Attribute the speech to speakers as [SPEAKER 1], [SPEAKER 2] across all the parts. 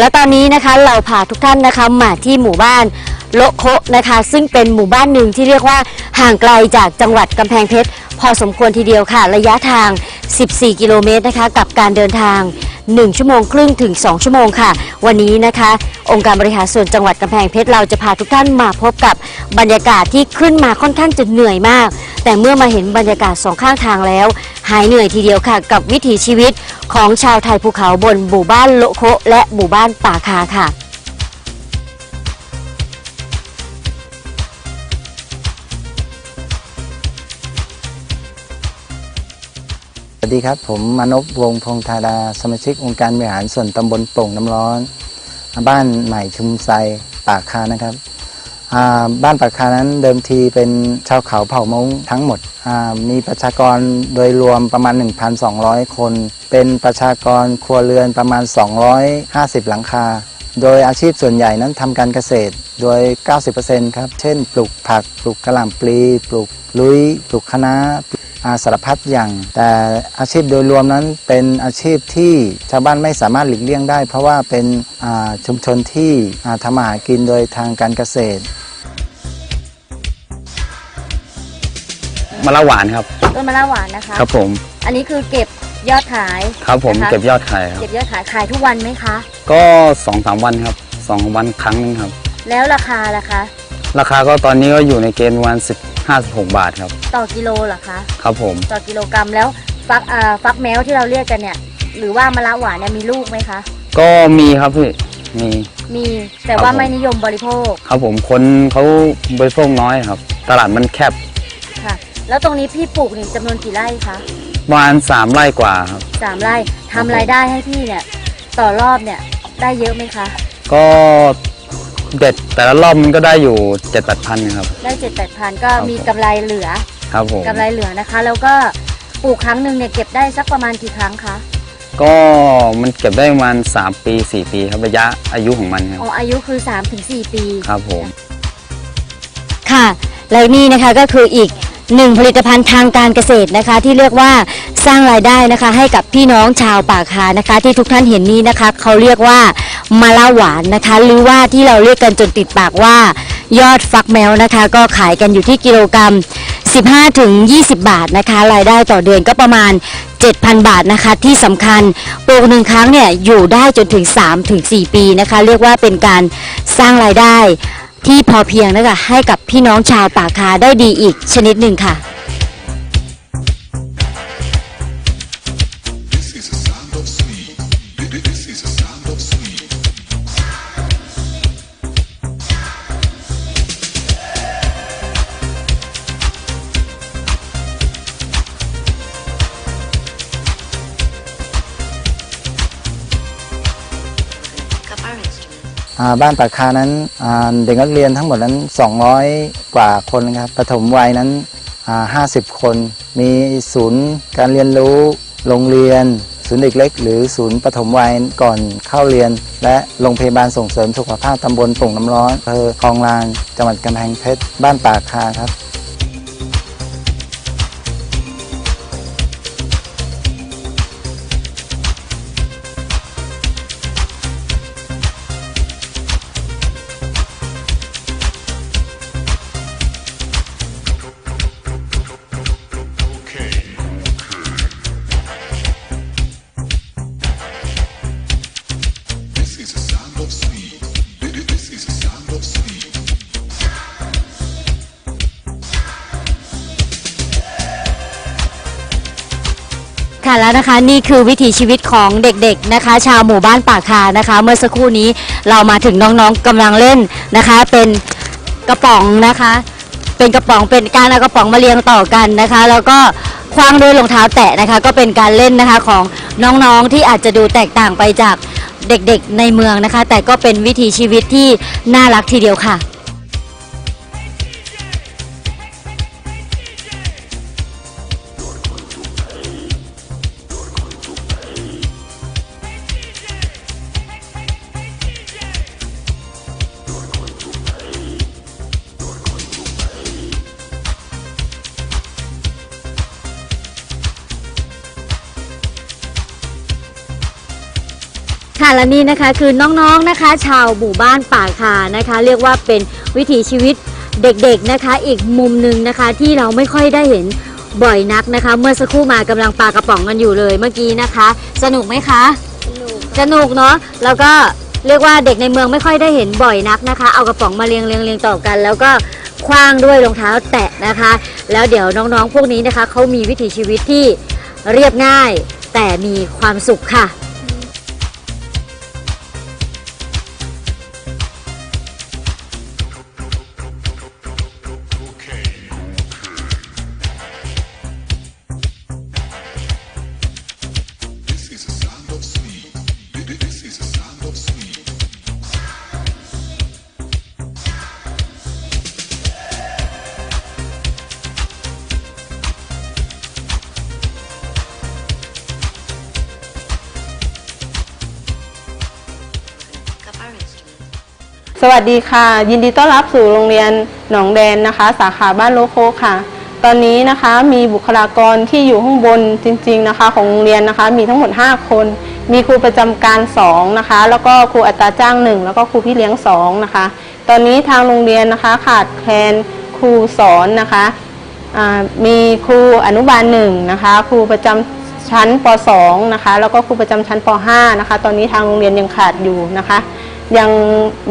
[SPEAKER 1] แล้วตอนนี้นะคะเราพาทุกท่านนะคะมาที่หมู่บ้านโละโคะนะคะ ซึ่งเป็นหมู่บ้านหนึ่งที่เรียกว่าห่างไกลจากจังหวัดกำแพงเพชร พอสมควรทีเดียวค่ะ ระยะทาง 14 กิโลเมตรนะคะ กับการเดินทาง 1 ชั่วโมงครึ่งถึง 2 ชั่วโมงค่ะ วันนี้นะคะ องค์การบริหารส่วนจังหวัดกำแพงเพชรเราจะพาทุกท่านมาพบกับบรรยากาศที่ขึ้นมาค่อนข้างจะเหนื่อยมาก แต่เมื่อมาเห็นบรรยากาศสองข้างทางแล้ว หายเหนื่อยทีเดียวค่ะ กับวิถีชีวิตของชาวไทยภูเขาบนหมู่บ้านโลโคและหมู่บ้านป่าคาค่ะ
[SPEAKER 2] วัสดีครับ ผมมานพวงพงธาดา สมาชิกองค์การบริหารส่วนตำบลโป่งน้ำร้อน บ้านใหม่ชุมไซปากคานะครับ บ้านปากคานั้นเดิมทีเป็นชาวเขาเผ่ามงทั้งหมด มีประชากรโดยรวมประมาณ 1,200 คน เป็นประชากรครัวเรือนประมาณ 250 หลังคา โดยอาชีพส่วนใหญ่นั้นทำการเกษตรโดย 90%ครับ เช่น ปลูกผัก ปลูกกระหล่ำปลี ปลูกลุย ปลูกคะน้าอา สารพัดอย่าง แต่อาชีพโดยรวมนั้นเป็นอาชีพที่ชาวบ้านไม่สามารถหลีกเลี่ยงได้ เพราะว่าเป็นอ่าชุมชนที่อ่าทำมาหากินโดยทางการเกษตร
[SPEAKER 3] มะละหวานครับ
[SPEAKER 1] ต้นมะละหวานนะคะ
[SPEAKER 3] ครับผม
[SPEAKER 1] อันนี้คือเก็บยอดขาย
[SPEAKER 3] ครับผม
[SPEAKER 1] นะคะ
[SPEAKER 3] เก็บยอดขายครับ
[SPEAKER 1] เก็บยอดขายขายทุกวันไหมคะ
[SPEAKER 3] ก็สองสามวันครับสองวันครั้งหนึงครับ
[SPEAKER 1] แล้วราคาล่ะคะ
[SPEAKER 3] ราคาก็ตอนนี้ก็อยู่ในเกณฑ์ประมาณสิบ ห้าสิบหกบาทครับ
[SPEAKER 1] ต่อกิโลเหรอคะ
[SPEAKER 3] ครับผม
[SPEAKER 1] ต่อกิโลกรัมแล้วฟักอ่าฟักแมวที่เราเรียกกันเนี่ย หรือว่ามะละหวานเนี่ยมีลูกไหมคะ
[SPEAKER 3] ก็มีครับพี่ มี
[SPEAKER 1] มีแต่
[SPEAKER 3] ครับ
[SPEAKER 1] ว่า
[SPEAKER 3] ผม
[SPEAKER 1] ไม่นิยมบริโภค
[SPEAKER 3] ครับผมคนเขาบริโภคน้อยครับ ตลาดมันแคบ
[SPEAKER 1] ค่ะ แล้วตรงนี้พี่ปลูกนี่จำนวนกี่ไร่คะ
[SPEAKER 3] ประมาณสามไร่กว่าครับ
[SPEAKER 1] สามไร่ทำรายได้ให้พี่เนี่ย ต่อรอบเนี่ยได้เยอะไหมคะ
[SPEAKER 3] ก็ เด็ดแต่ละรอบมันก็ได้อยู่เจ็ดแปดพันครับ
[SPEAKER 1] ได้เจ็ดแปดพันก็
[SPEAKER 3] ครับ
[SPEAKER 1] มีกำไรเหลือ
[SPEAKER 3] ครับผม
[SPEAKER 1] กำไรเหลือนะคะ แล้วก็ปลูกครั้งหนึ่งเนี่ยเก็บได้สักประมาณกี่ครั้งคะ
[SPEAKER 3] ก็มันเก็บได้ประมาณสามปีสี่ปีครับระยะอายุของมันครับ
[SPEAKER 1] อ๋ออายุคือ3-4ปี
[SPEAKER 3] ครับผม
[SPEAKER 1] ค่ะ และนี่นะคะก็คืออีกหนึ่งผลิตภัณฑ์ทางการเกษตรนะคะ ที่เรียกว่าสร้างรายได้นะคะ ให้กับพี่น้องชาวป่าคานะคะ ที่ทุกท่านเห็นนี้นะคะ เขาเรียกว่า มะละหวานนะคะ หรือว่าที่เราเรียกกันจนติดปากว่า ยอดฟักแมวนะคะ ก็ขายกันอยู่ที่กิโลกรรัม 15ถึง20 บาทนะคะ รายได้ต่อเดือนก็ประมาณ 7,000 บาทนะคะ ที่สำคัญปลูกหนึ่งครั้งเนี่ยอยู่ได้จนถึง 3 ถึง 4 ปีนะคะ เรียกว่าเป็นการสร้างรายได้ที่พอเพียงนะคะให้กับพี่น้องชาวป่าคาได้ดีอีกชนิดหนึ่งค่ะ
[SPEAKER 2] อ่า บ้านปากคานั้นเด็กนักเรียนทั้งหมดนั้น 200 กว่าคนครับปฐมวัยนั้น 50 คน มีศูนย์การเรียนรู้โรงเรียน ศูนย์เด็กเล็ก หรือศูนย์ปฐมวัยก่อนเข้าเรียน และโรงพยาบาลส่งเสริมสุขภาพตำบลโป่งน้ำร้อนอำเภอคลองลานจังหวัดกำแพงเพชรบ้านปากคาครับ
[SPEAKER 1] แล้วนะคะนี่คือวิถีชีวิตของเด็กๆนะคะ ชาวหมู่บ้านป่าคานะคะ เมื่อสักครู่นี้เรามาถึงน้องๆกำลังเล่นนะคะ เป็นกระป๋องนะคะ เป็นกระป๋องเป็นการเอากระป๋องมาเรียงต่อกันนะคะ แล้วก็คว้างด้วยรองเท้าแตะนะคะ ก็เป็นการเล่นนะคะของน้องๆที่อาจจะดูแตกต่างไปจากเด็กๆในเมืองนะคะ แต่ก็เป็นวิถีชีวิตที่น่ารักทีเดียวค่ะ ค่ะและนี่นะคะคือน้องๆนะคะ ชาวหมู่บ้านป่าคานะคะ เรียกว่าเป็นวิถีชีวิตเด็กๆนะคะ อีกมุมหนึ่งนะคะที่เราไม่ค่อยได้เห็นบ่อยนักนะคะ เมื่อสักครู่มากำลังปลากระป๋องกันอยู่เลยเมื่อกี้นะคะ สนุกไหมคะ สนุกเนาะแล้วก็เรียกว่าเด็กในเมืองไม่ค่อยได้เห็นบ่อยนักนะคะ เอากระป๋องมาเรียงเรียงเรียงต่อกัน แล้วก็คว้างด้วยรองเท้าแตะนะคะ แล้วเดี๋ยวน้องๆ พวกนี้นะคะเขามีวิถีชีวิตที่เรียบง่าย แต่มีความสุขค่ะ
[SPEAKER 4] สวัสดีค่ะ ยินดีต้อนรับสู่โรงเรียนหนองแดนนะคะ สาขาบ้านโลโคค่ะ ตอนนี้นะคะมีบุคลากรที่อยู่ข้างบนจริง ๆนะคะ ของโรงเรียนนะคะ มีทั้งหมด 5 คน มีครูประจำการ2นะคะ แล้วก็ครูอัตราจ้าง 1 แล้วก็ครูพี่เลี้ยง2นะคะ ตอนนี้ทางโรงเรียนนะคะขาดแคลนครูสอนนะคะมีครูอนุบาลหนึ่งนะคะครูประจำชั้นป .2 นะคะแล้วก็ครูประจำชั้นป .5 นะคะ ตอนนี้ทางโรงเรียนยังขาดอยู่นะคะ ยัง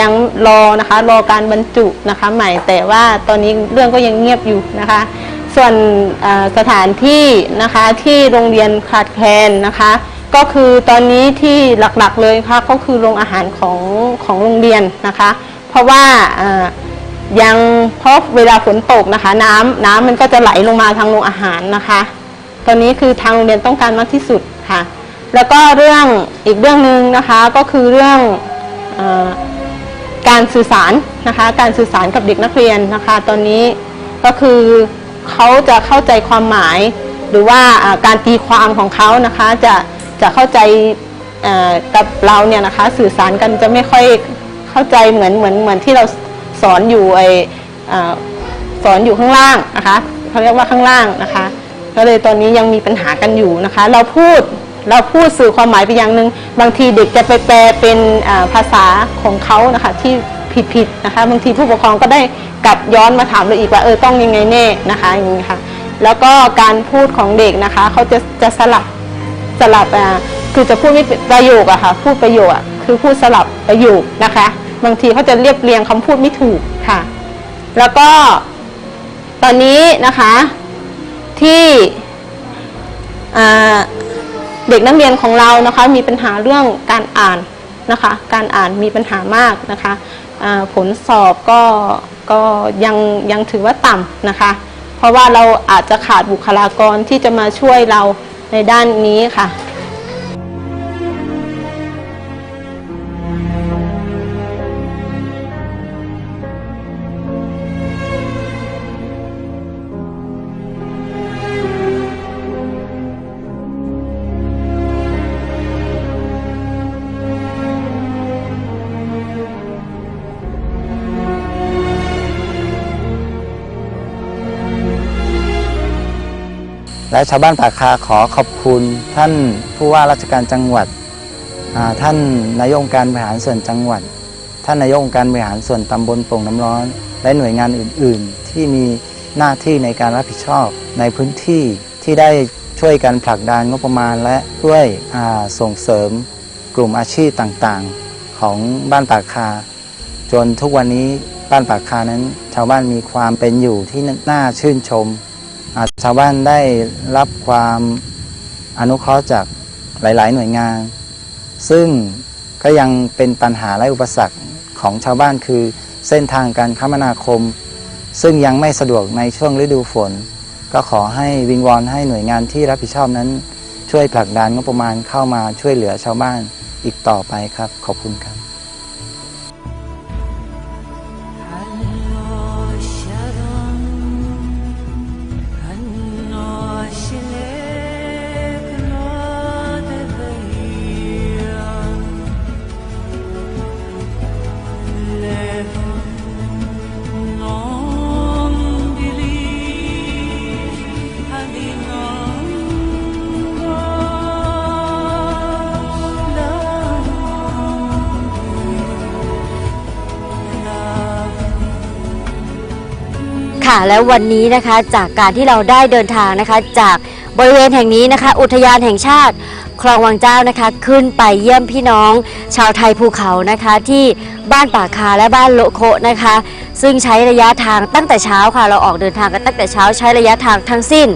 [SPEAKER 4] ยังรอนะคะ รอการบรรจุนะคะใหม่แต่ว่าตอนนี้เรื่องก็ยังเงียบอยู่นะคะ ส่วนสถานที่นะคะที่โรงเรียนขาดแคลนนะคะ ก็คือตอนนี้ที่หลักๆเลยค่ะก็คือโรงอาหารของของโรงเรียนนะคะ เพราะว่ายังเพราะเวลาฝนตกนะคะ น้ำน้ำมันก็จะไหลลงมาทางโรงอาหารนะคะ ตอนนี้คือทางโรงเรียนต้องการมากที่สุดค่ะ แล้วก็เรื่องอีกเรื่องหนึ่งนะคะก็คือเรื่อง การสื่อสารนะคะการสื่อสารกับเด็กนักเรียนนะคะ ตอนนี้ก็คือเขาจะเข้าใจความหมาย หรือว่าการตีความของเขานะคะจะจะเข้าใจกับเราเนี่ยนะคะสื่อสารกันจะไม่ค่อยเข้าใจเหมือนเหมือนเหมือนที่เราสอนอยู่ไออสอนอยู่ข้างล่างนะคะเขาเรียกว่าข้างล่างนะคะก็เลยตอนนี้ยังมีปัญหากันอยู่นะคะ เราพูด เราพูดสื่อความหมายไปอย่างหนึ่งบางทีเด็กจะไปแปลเป็นภาษาของเขานะคะที่ผิดๆนะคะ บางทีผู้ปกครองก็ได้กลับย้อนมาถามเราอีกว่าเออต้องยังไงแน่นะคะอย่างนี้ค่ะแล้วก็การพูดของเด็กนะคะเขาจะจะสลับสลับอ่าคือจะพูดไม่ประโยคอะค่ะพูดประโยคอะคือพูดสลับประโยคนะคะ บางทีเขาจะเรียบเรียงคำพูดไม่ถูกค่ะ แล้วก็ตอนนี้นะคะที่อ่า เด็กนักเรียนของเรานะคะมีปัญหาเรื่องการอ่านนะคะ การอ่านมีปัญหามากนะคะผลสอบก็ก็ยังยังถือว่าต่ำนะคะ เพราะว่าเราอาจจะขาดบุคลากรที่จะมาช่วยเราในด้านนี้ค่ะ
[SPEAKER 2] และชาวบ้านปากคาขอขอบคุณท่านผู้ว่าราชการจังหวัด ท่านนายกองการบริหารส่วนจังหวัด ท่านนายกองการบริหารส่วนตำบลโป่งน้ำร้อน และหน่วยงานอื่น ๆ ที่มีหน้าที่ในการรับผิดชอบในพื้นที่ที่ได้ช่วยกันผลักดันงบประมาณ และช่วยส่งเสริมกลุ่มอาชีพต่างๆ ของบ้านปากคา จนทุกวันนี้บ้านปากคานั้น ชาวบ้านมีความเป็นอยู่ที่น่าชื่นชม ชาวบ้านได้รับความอนุเคราะห์จากหลาย ๆ หน่วยงาน ซึ่งก็ยังเป็นปัญหาและอุปสรรคของชาวบ้านคือเส้นทางการคมนาคม ซึ่งยังไม่สะดวกในช่วงฤดูฝน ก็ขอให้วิงวอนให้หน่วยงานที่รับผิดชอบนั้น ช่วยผลักดันงบประมาณเข้ามาช่วยเหลือชาวบ้านอีกต่อไปครับ ขอบคุณครับ
[SPEAKER 1] ค่ะแล้ววันนี้นะคะจากการที่เราได้เดินทางนะคะ จากบริเวณแห่งนี้นะคะ อุทยานแห่งชาติคลองวังเจ้านะคะ ขึ้นไปเยี่ยมพี่น้อง ชาวไทยภูเขานะคะ ที่บ้านป่าคาและบ้านโลโคนะคะ ซึ่งใช้ระยะทางตั้งแต่เช้าค่ะ เราออกเดินทางกันตั้งแต่เช้าใช้ระยะทางทั้งสิ้น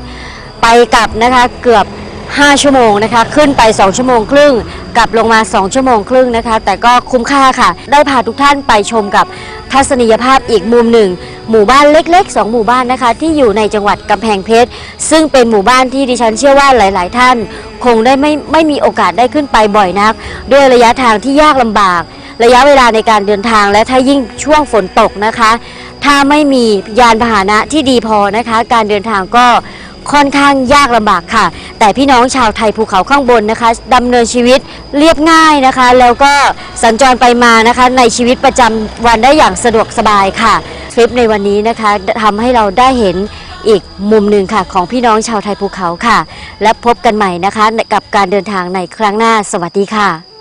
[SPEAKER 1] ไปกลับนะคะเกือบ 5 ชั่วโมงนะคะ ขึ้นไป 2 ชั่วโมงครึ่ง กลับลงมา 2 ชั่วโมงครึ่งนะคะ แต่ก็คุ้มค่าค่ะ ได้พาทุกท่านไปชมกับทัศนียภาพอีกมุมหนึ่ง หมู่บ้านเล็กๆ 2 หมู่บ้านนะคะ ที่อยู่ในจังหวัดกำแพงเพชร ซึ่งเป็นหมู่บ้านที่ดิฉันเชื่อว่าหลาย ๆ ท่าน คงได้ไม่ไม่มีโอกาสได้ขึ้นไปบ่อยนัก ด้วยระยะทางที่ยากลำบาก ระยะเวลาในการเดินทางและถ้ายิ่งช่วงฝนตกนะคะ ถ้าไม่มียานพาหนะที่ดีพอนะคะ การเดินทางก็ ค่อนข้างยากลำบากค่ะ แต่พี่น้องชาวไทยภูเขาข้างบนนะคะดำเนินชีวิตเรียบง่ายนะคะ แล้วก็สัญจรไปมานะคะ ในชีวิตประจำวันได้อย่างสะดวกสบายค่ะทริปในวันนี้นะคะทำให้เราได้เห็นอีกมุมหนึ่งค่ะ ของพี่น้องชาวไทยภูเขาค่ะ และพบกันใหม่นะคะ กับการเดินทางในครั้งหน้าสวัสดีค่ะ